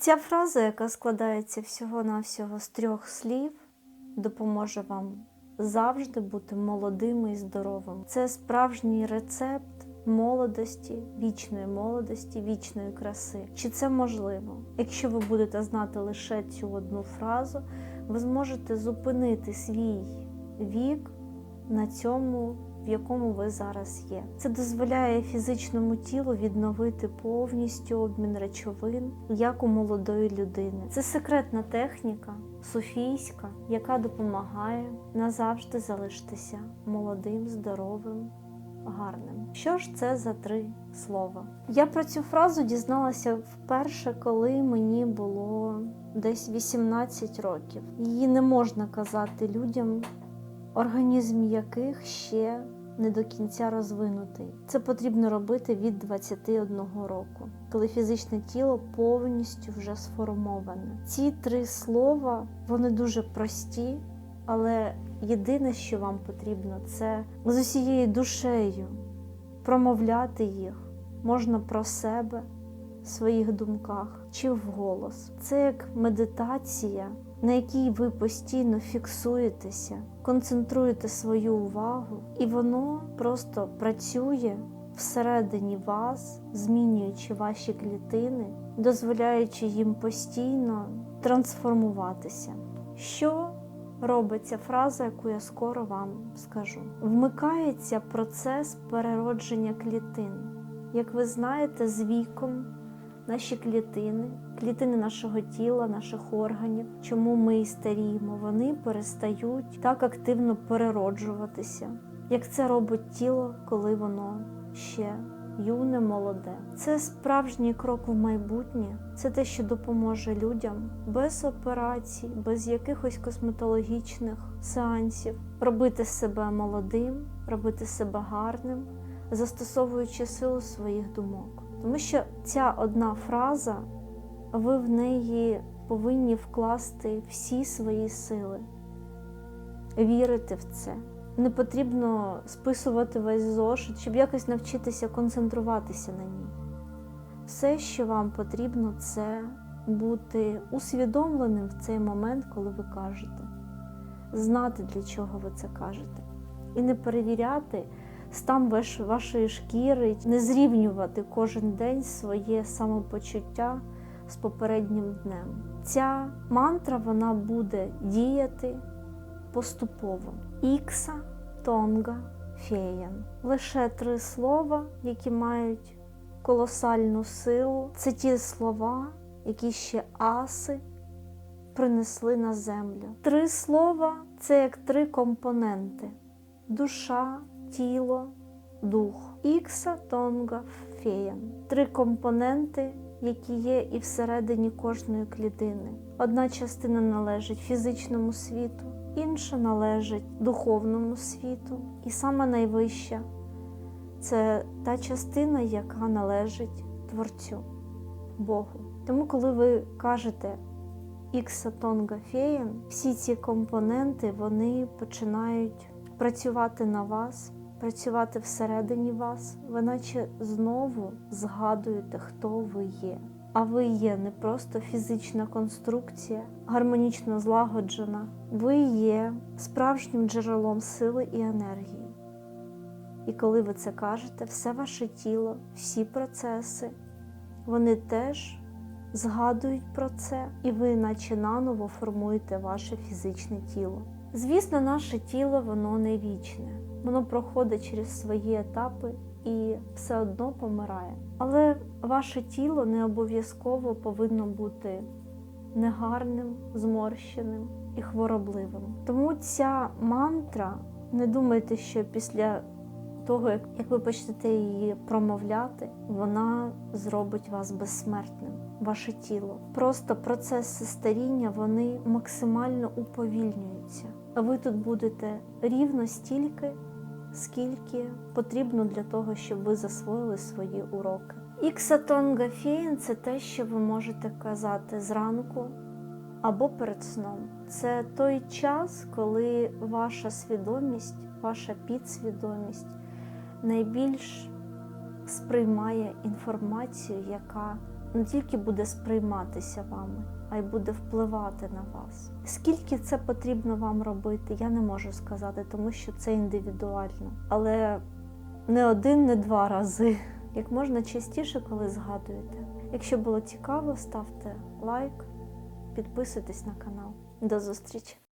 Ця фраза, яка складається всього-навсього з трьох слів, допоможе вам завжди бути молодим і здоровим. Це справжній рецепт молодості, вічної молодості, вічної краси. Чи це можливо? Якщо ви будете знати лише цю одну фразу, ви зможете зупинити свій вік на цьому, в якому ви зараз є. Це дозволяє фізичному тілу відновити повністю обмін речовин, як у молодої людини. Це секретна техніка, софійська, яка допомагає назавжди залишитися молодим, здоровим. Гарним. Що ж це за три слова? Я про цю фразу дізналася вперше, коли мені було десь 18 років. Її не можна казати людям, організм яких ще не до кінця розвинутий. Це потрібно робити від 21 року, коли фізичне тіло повністю вже сформоване. Ці три слова вони дуже прості, але єдине, що вам потрібно, це з усією душею промовляти їх можна про себе своїх думках чи вголос. Це як медитація, на якій ви постійно фіксуєтеся, концентруєте свою увагу, і воно просто працює всередині вас, змінюючи ваші клітини, дозволяючи їм постійно трансформуватися. Що робить ця фраза, яку я скоро вам скажу? Вмикається процес переродження клітин. Як ви знаєте, з віком наші клітини, клітини нашого тіла, наших органів, чому ми старіємо, вони перестають так активно перероджуватися, як це робить тіло, коли воно ще юне, молоде. Це справжній крок в майбутнє, це те, що допоможе людям без операцій, без якихось косметологічних сеансів, робити себе молодим, робити себе гарним, застосовуючи силу своїх думок. Тому що ця одна фраза, ви в неї повинні вкласти всі свої сили, вірити в це. Не потрібно списувати весь зошит, щоб якось навчитися концентруватися на ній. Все, що вам потрібно, це бути усвідомленим в цей момент, коли ви кажете, знати, для чого ви це кажете, і не перевіряти стан ваш- вашої шкіри, не зрівнювати кожен день своє самопочуття з попереднім днем. Ця мантра вона буде діяти поступово. Ікса, тонга, феян. Лише три слова, які мають колосальну силу. Це ті слова, які ще аси принесли на землю. Три слова це як три компоненти: душа, тіло, дух. Ікса, тонга, феян. Три компоненти, які є і всередині кожної клітини. Одна частина належить фізичному світу, інша належить духовному світу, і саме найвища це та частина, яка належить Творцю, Богу. Тому, коли ви кажете Ікса Тонга Феєн, всі ці компоненти вони починають працювати на вас, працювати всередині вас, ви наче знову згадуєте, хто ви є. А ви є не просто фізична конструкція, гармонічно злагоджена. Ви є справжнім джерелом сили і енергії. І коли ви це кажете, все ваше тіло, всі процеси, вони теж згадують про це, і ви, наче наново, формуєте ваше фізичне тіло. Звісно, наше тіло воно не вічне, воно проходить через свої етапи і все одно помирає. Але ваше тіло не обов'язково повинно бути негарним, зморщеним і хворобливим. Тому ця мантра, не думайте, що після того, як, ви почнете її промовляти, вона зробить вас безсмертним, ваше тіло. Просто процеси старіння вони максимально уповільнюються. Ви тут будете рівно стільки, скільки потрібно для того, щоб ви засвоїли свої уроки. Іксатонга феєн це те, що ви можете казати зранку або перед сном. Це той час, коли ваша свідомість, ваша підсвідомість найбільш сприймає інформацію, яка не тільки буде сприйматися вами, а й буде впливати на вас. Скільки це потрібно вам робити, я не можу сказати, тому що це індивідуально. Але не один, не два рази. Як можна частіше, коли згадуєте. Якщо було цікаво, ставте лайк, підписуйтесь на канал. До зустрічі!